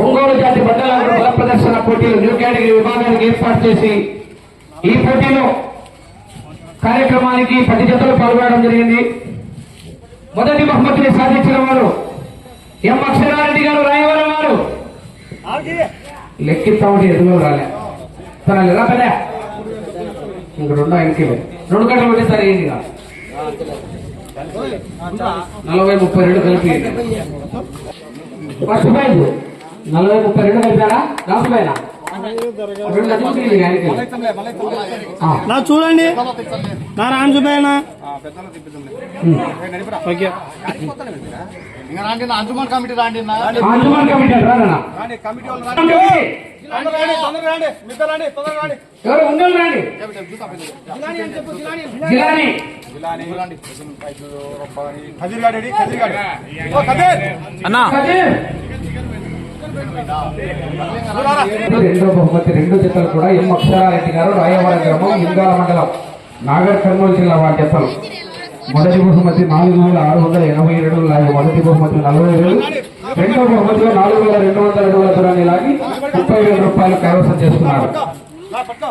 ఒంగోలు జాతి బద్దల బల ప్రదర్శన పోటీలు న్యూ కేటగిరీ విభాగానికి ఏర్పాటు చేసి ఈ పోటీలో కార్యక్రమానికి పది జతలు పాల్గొనడం జరిగింది. మొదటి బహుమతిని సాధించిన వారు ఎం అక్షరారెడ్డి గారు రాయవరం వారు. లెక్కిస్తా ఉంటే ఎదురు రాలే. సరే లేదా పదే ఇంక రెండో ఆయనకి రెండు గంటలు ఒకటేసారి ఏంటి నలభై ముప్పై రెండు కలిపి ఫస్ట్ ప్రైజ్. నలభై ముప్పై రెండు కలిపారా? లాస్ట్ పైన నా చూడండి. నా రామ్ చూపాయనా ఉమ్. ఓకే. ఇంకా రాండి నా అంజుమన్ కమిటీ రాండి అంజుమన్ కమిటీ! వాళ్ళు. రాండి ఎవరు ఉండాలి జిలాని అన్నా. బహుమతి రెండు జతలు కూడా ఎం అక్షరారెడ్డి గారు రాయవరం గ్రామం ఇంగాల మండలం నాగర్ కర్నూలు జిల్లా వారి జతలు. మొదటి బహుమతి నాలుగు వేల ఆరు వందల ఎనభై ఏడు లాగి మొదటి బహుమతి నలభై వేలు రెండో బహుమతిలో నాలుగు వేల రెండు వందల రెండు దూరాన్ని లాగి ముప్పై వేల రూపాయలు కైవసం చేస్తున్నారు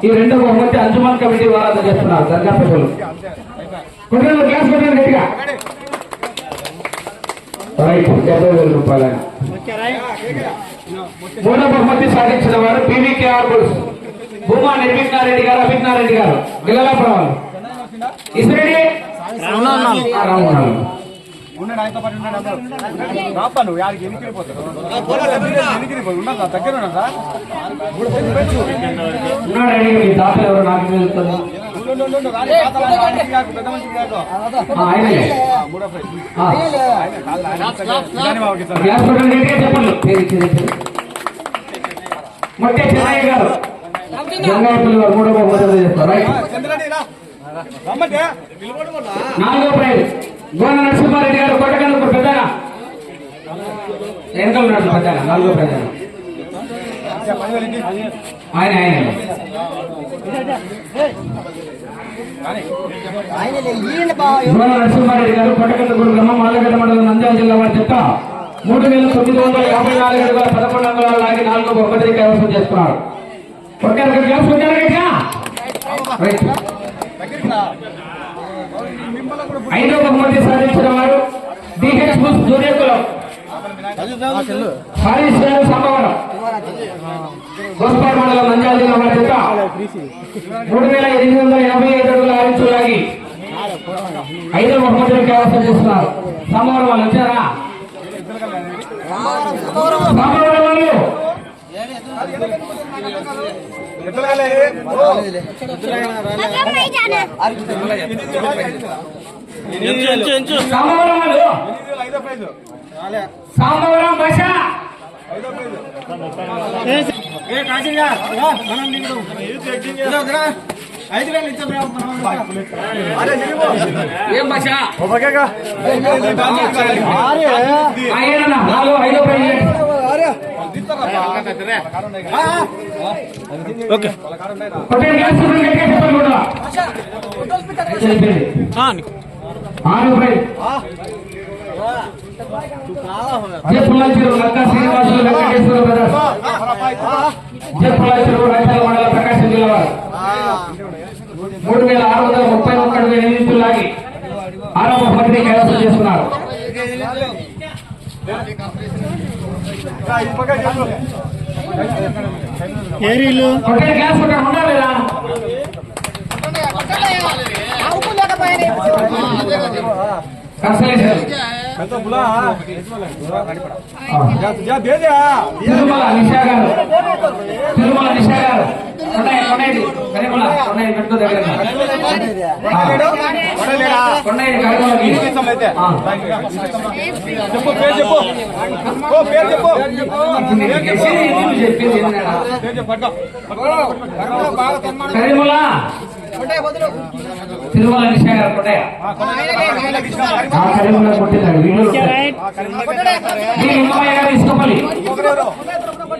ఈ రెండో బహుమతి అంజుమాన్ కమిటీ వారు అందజేస్తున్నారు. దర్గా పెద్దలు కుటుంబ గ్యాస్ పెట్టండి గట్టిగా. రైట్ డెబ్బై వేల రూపాయలు మూడో బహుమతి సాధించిన వారు పీవీకేఆర్ ఆర్బుల్స్ భూమా నిర్విఘ్నారెడ్డి గారు అభిజ్ఞారెడ్డి గారు. గిల్లలాపురం వాళ్ళు. ఇసిరెడ్డి ఉన్నాడు ఆయనతో పాటు ఉన్నాడు అందరూ రాపా నువ్వు యాడికి ఎనికి వెళ్ళిపోతావు ఎనికి వెళ్ళిపోయి ఉన్నదా దగ్గర ఉన్నదా ఉన్నాడు పెద్ద కాదు. మూడో ప్రైజ్. ఇచ్చేది పేరు. మొట్టే చెన్నయ్య గారు. గంగాయపల్లి వారు మూడో బహుమతి చేస్తారు? రైట్. నాలుగో ప్రైజ్. గోన నరసింహారెడ్డి గారు కొట్టకనూరు పెద్ద. వెనకాల ఉన్నాడు పెద్ద. నాలుగో ప్రైజ్ ఆయన. ఆయన గోన నరసింహారెడ్డి గారు కొట్టకనూరు గ్రామం మాలగడ్డ మండలం నంద్యాల జిల్లా వారి చెత్త. మూడు వేల తొమ్మిది వందల యాభై నాలుగు అడుగుల పదకొండు వందల లాగి నాలుగో ఒకటి కైవసం చేస్తున్నారు. కొట్టారు కదా, గ్యాస్ కొట్టారు రైట్. దగ్గరికి బహుమతి సాధించిన వారు డిహెచ్ బుస్ గోస్పాడ్ మండలం నంద్యాల జిల్లా వారి యొక్క మూడు వేల ఎనిమిది వందల ఎనభై ఐదు అడుగుల లాగి బహుమతిని కైవసం చేస్తున్నారు. వాళ్ళు వచ్చారా? సామవరం భాష ఏ కాశీ మనం దిగుదాం ఐదు వేలు ఇచ్చాం ఏం భాష ఆయన నాలుగు ఐదో prize okay Srinivasulu Venkateswara brothers మండల ప్రకాశం జిల్లా వారు మూడు వేల ఆరు వందల ముప్పై ఒక్కటి వేల ఎనిమిది లాగి కైవసం చేస్తున్నారు ఏరీలు తిరుమల నిషా గారు. దగ్గర. చెప్పు పేరు చెప్పు. ఓ పేరు చెప్పు. చెప్పు పట్టుకో. తమ్మని. కరిమల తిరుమల నిషా గారు. ఆ కరిమల కొట్టిందండి వీడియో ఇసుకపల్లి?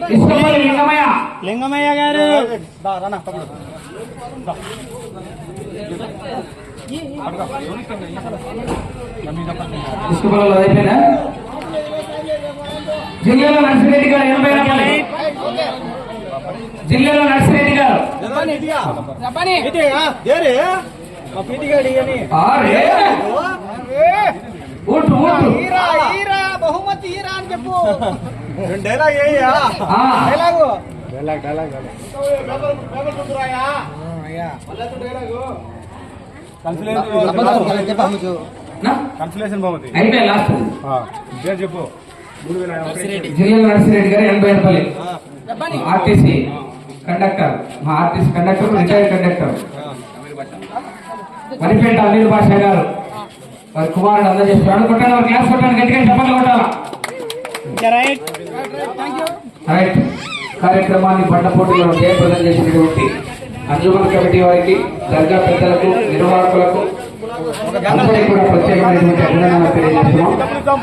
ఇసుకపల్లి లింగమయ్య లింగమయ్య గారు. జిల్లాలో నర్సిరెడ్డి గారు ఎనభై రూపాయలు జిల్లాలో నర్సిరెడ్డి గారు. బహుమతి హీరా అని చెప్పు. రెండు డైలాగ్. డైలాగు నా? కన్సలేషన్ బహుమతి. పేరు చెప్పు. జిల్లాలో నర్సిరెడ్డి గారు ఎనభై రూపాయలు ఆర్టీసీ కండక్టర్ మా RTC conductor retired conductor. Manipeta Anil Basha గారు. వారి కుమారుడు అందజేస్తారు. కొట్టాలి వారి క్లాస్ కొట్టాలి గట్టిగా చెప్పలు కొట్టాలా? రైట్ కార్యక్రమాన్ని బండపోటీలో జయప్రదం చేసినటువంటి అంజుమన్ కమిటీ వారికి దర్గా పెద్దలకు నిర్వాహకులకు అందరికీ కూడా ప్రత్యేకమైనటువంటి అభినందనలు తెలియజేస్తున్నాం.